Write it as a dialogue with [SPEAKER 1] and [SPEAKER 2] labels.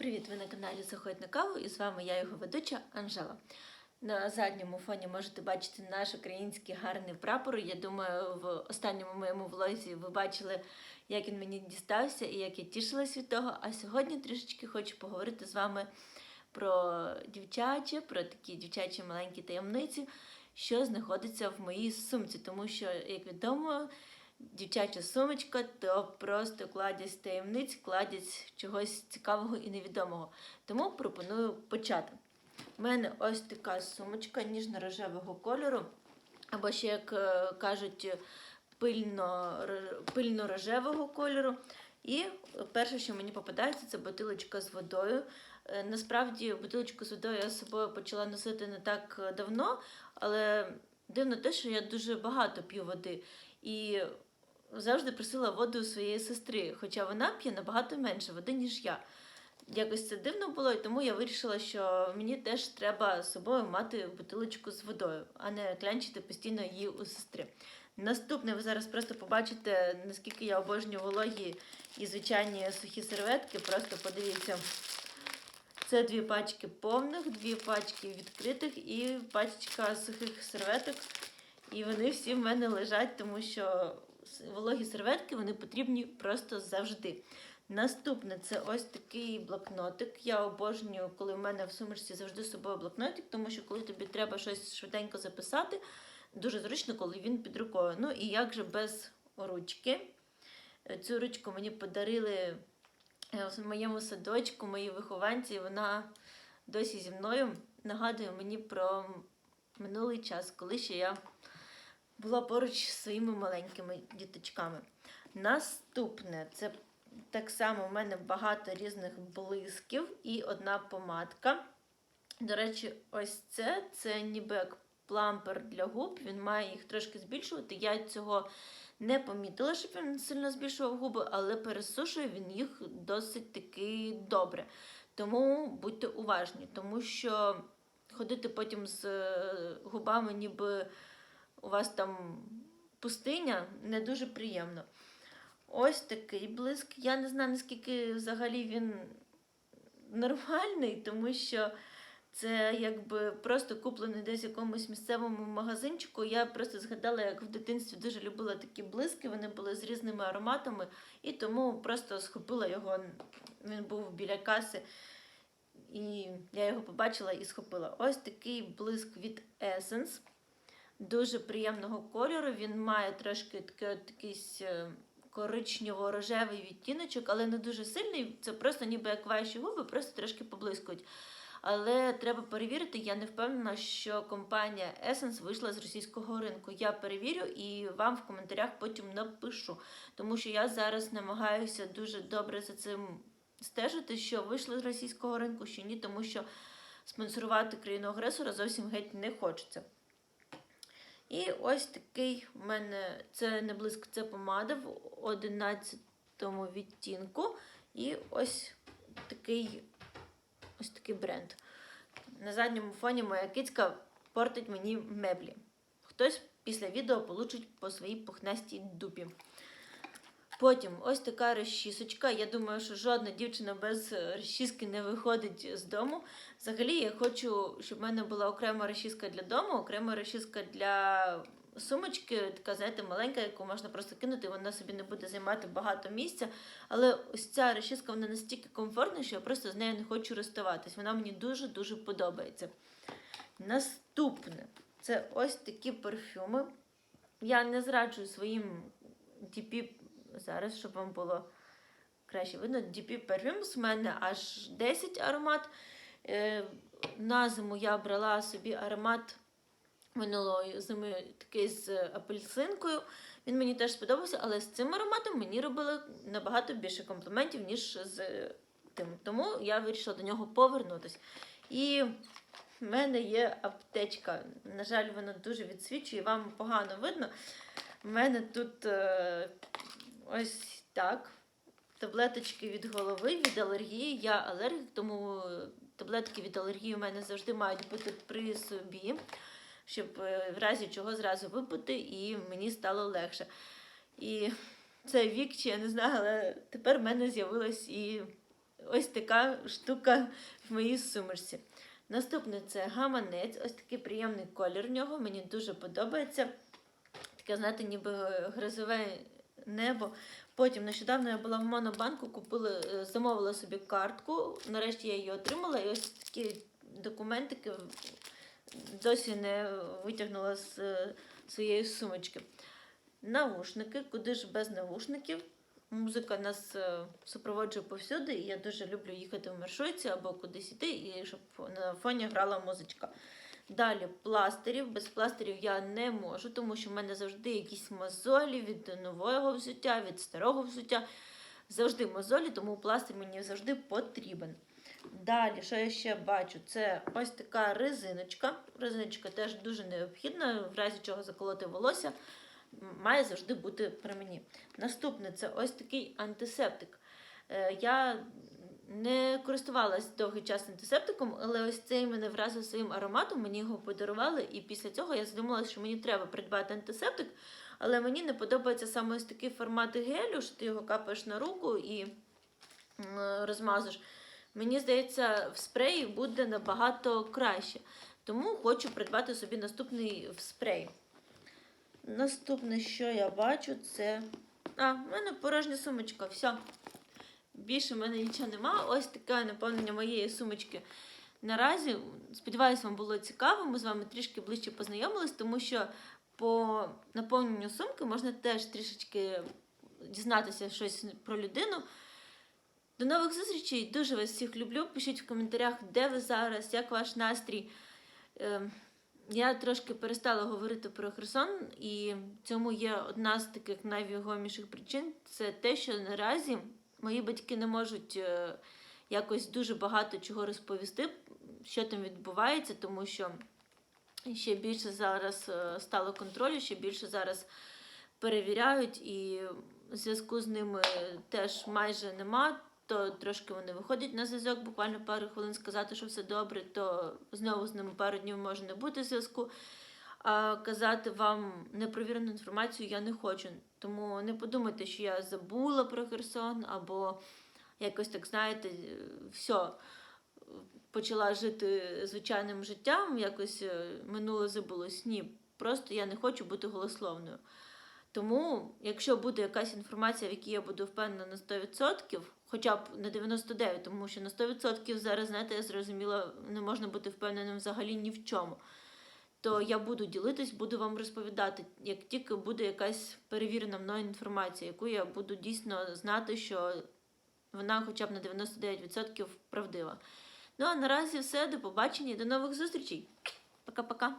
[SPEAKER 1] Привіт! Ви на каналі Заходь на каву і з вами я, його ведуча Анжела. На задньому фоні можете бачити наш український гарний прапор. Я думаю, в останньому моєму влозі ви бачили, як він мені дістався і як я тішилась від того. А сьогодні трішечки хочу поговорити з вами про дівчаче, про такі дівчачі маленькі таємниці, що знаходиться в моїй сумці. Тому що, як відомо, дівчача сумочка то просто кладязь таємниць, кладязь чогось цікавого і невідомого. Тому пропоную почати. У мене ось така сумочка ніжно-рожевого кольору, або ще, як е, кажуть, пильно, пильно-рожевого кольору. І перше, що мені попадається, це бутилочка з водою. Е, Насправді, бутилочку з водою я з собою почала носити не так е, давно, але дивно те, що я дуже багато п'ю води. І завжди просила воду у своєї сестри, хоча вона п'є набагато менше води, ніж я. Якось це дивно було, і тому я вирішила, що мені теж треба з собою мати бутилочку з водою, а не клянчити постійно її у сестри. Наступне ви зараз просто побачите, наскільки я обожнюю вологі і звичайні сухі серветки. Просто подивіться. Це дві пачки повних, дві пачки відкритих і пачка сухих серветок. І вони всі в мене лежать, тому що вологі серветки вони потрібні просто завжди. Наступне це ось такий блокнотик. Я обожнюю, коли в мене в сумочці завжди з собою блокнотик, тому що коли тобі треба щось швиденько записати, дуже зручно, коли він під рукою. Ну і як же без ручки. Цю ручку мені подарили в моєму садочку, мої вихованці, вона досі зі мною нагадує мені про минулий час, коли ще я була поруч з своїми маленькими діточками. Наступне це так само у мене багато різних блисків і одна помадка. До речі, ось це це ніби як плампер для губ, він має їх трошки збільшувати. Я цього не помітила, щоб він сильно збільшував губи, але пересушує він їх досить таки добре. Тому будьте уважні, тому що ходити потім з е, губами, ніби у вас там пустиня, не дуже приємно. Ось такий блиск. Я не знаю, наскільки взагалі він нормальний, тому що це якби просто куплений десь в якомусь місцевому магазинчику. Я просто згадала, як в дитинстві дуже любила такі блиски, вони були з різними ароматами, і тому просто схопила його. Він був біля каси. І я його побачила і схопила. Ось такий блиск від Essence. Дуже приємного кольору. Він має трошки такий якийсь коричнево-рожевий відтіночок, але не дуже сильний. Це просто ніби як ваші губи, просто трошки поблискують. Але треба перевірити, я не впевнена, що компанія Essence вийшла з російського ринку. Я перевірю і вам в коментарях потім напишу. Тому що я зараз намагаюся дуже добре за цим стежити, що вийшли з російського ринку, що ні, тому що спонсорувати країну агресора зовсім геть не хочеться. І ось такий у мене це не блиск, це помада в 11 відтінку. І ось такий ось такий бренд. На задньому фоні моя кицька портить мені меблі. Хтось після відео получить по своїй пухнастій дупі. Потім ось така розчісочка. Я думаю, що жодна дівчина без розчіски не виходить з дому. Взагалі, я хочу, щоб в мене була окрема розчіска для дому, окрема розчіска для сумочки, така, знаєте, маленька, яку можна просто кинути, вона собі не буде займати багато місця. Але ось ця розчіска вона настільки комфортна, що я просто з нею не хочу розставатись. Вона мені дуже-дуже подобається. Наступне це ось такі парфюми. Я не зраджую своїм DP зараз, щоб вам було краще видно. DP Perfumes в мене аж 10 аромат. Е, на зиму я брала собі аромат минулої зими такий з апельсинкою. Він мені теж сподобався, але з цим ароматом мені робили набагато більше компліментів, ніж з тим. Тому я вирішила до нього повернутися. І в мене є аптечка. На жаль, вона дуже відсвічує, вам погано видно. У мене тут е, ось так. Таблеточки від голови, від алергії. Я алергік, тому таблетки від алергії у мене завжди мають бути при собі, щоб в разі чого зразу випити, і мені стало легше. І це вік, чи я не знаю, але тепер в мене з'явилась і ось така штука в моїй сумочці. Наступне це гаманець, ось такий приємний колір в нього, мені дуже подобається. Таке, знаєте, ніби грозове небо. Потім нещодавно я була в монобанку, купила, е, замовила собі картку. Нарешті я її отримала, і ось такі документики досі не витягнула з е, своєї сумочки. Навушники, куди ж без навушників. Музика нас е, супроводжує повсюди, і я дуже люблю їхати в маршрутці або кудись іти, і щоб на фоні грала музичка. Далі пластирів. Без пластирів я не можу, тому що в мене завжди якісь мозолі від нового взуття, від старого взуття. Завжди мозолі, тому пластир мені завжди потрібен. Далі, що я ще бачу, це ось така резиночка. Резиночка теж дуже необхідна, в разі чого заколоти волосся, має завжди бути при мені. Наступне це ось такий антисептик. Е, Я не користувалась довгий час антисептиком, але ось цей мене вразив своїм ароматом, мені його подарували, і після цього я задумалася, що мені треба придбати антисептик, але мені не подобається саме ось такий формат гелю, що ти його капаєш на руку і розмазуєш. Мені здається, в спреї буде набагато краще. Тому хочу придбати собі наступний в спрей. Наступне, що я бачу, це. А, в мене порожня сумочка. Все. Більше в мене нічого нема. Ось таке наповнення моєї сумочки. Наразі, сподіваюся, вам було цікаво. Ми з вами трішки ближче познайомились, тому що по наповненню сумки можна теж трішечки дізнатися щось про людину. До нових зустрічей. Дуже вас всіх люблю. Пишіть в коментарях, де ви зараз, як ваш настрій. Е, Я трошки перестала говорити про Херсон, і цьому є одна з таких найвагоміших причин це те, що наразі мої батьки не можуть е, якось дуже багато чого розповісти, що там відбувається, тому що ще більше зараз е, стало контролю, ще більше зараз перевіряють, і зв'язку з ними теж майже нема. То трошки вони виходять на зв'язок, буквально пару хвилин сказати, що все добре, то знову з ними пару днів може не бути зв'язку. А казати вам непровірену інформацію я не хочу. Тому не подумайте, що я забула про Херсон, або якось так, знаєте, все, почала жити звичайним життям, якось е, минуле забулось. Ні, просто я не хочу бути голословною. Тому, якщо буде якась інформація, в якій я буду впевнена на 100%, хоча б на 99%, тому що на 100% зараз, знаєте, я зрозуміла, не можна бути впевненим взагалі ні в чому, то я буду ділитись, буду вам розповідати, як тільки буде якась перевірена мною інформація, яку я буду дійсно знати, що вона хоча б на 99% правдива. Ну а наразі все, до побачення і до нових зустрічей. Пока-пока.